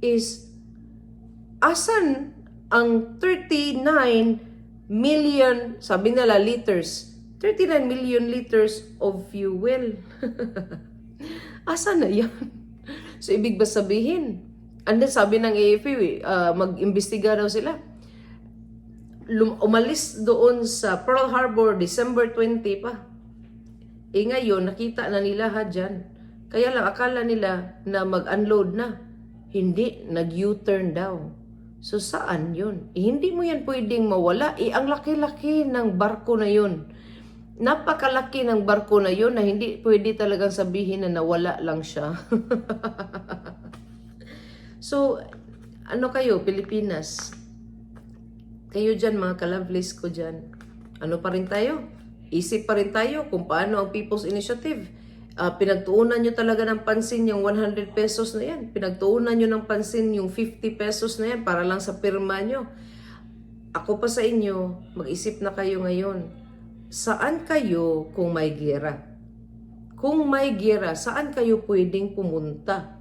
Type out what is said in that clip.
is asan ang 39 million, sabi nila liters, 39 million liters of fuel. asan na yan? So, ibig ba sabihin? And then, sabi ng AFP, uh, mag-imbestiga daw sila. Lum- umalis doon sa Pearl Harbor, December 20 pa. Eh ngayon, nakita na nila ha dyan. Kaya lang, akala nila na mag-unload na. Hindi, nag-U-turn daw. So saan yun? Eh, hindi mo yan pwedeng mawala. Eh, ang laki-laki ng barko na yun. Napakalaki ng barko na yun na hindi pwede talagang sabihin na nawala lang siya. so, ano kayo, Pilipinas? Kayo dyan, mga kalablis ko dyan. Ano pa rin tayo? Isip pa rin tayo kung paano ang People's Initiative. Ah, pinagtuunan nyo talaga ng pansin yung 100 pesos na yan. Pinagtuunan nyo ng pansin yung 50 pesos na yan para lang sa pirma nyo. Ako pa sa inyo, mag-isip na kayo ngayon. Saan kayo kung may gera? Kung may gera, saan kayo pwedeng pumunta?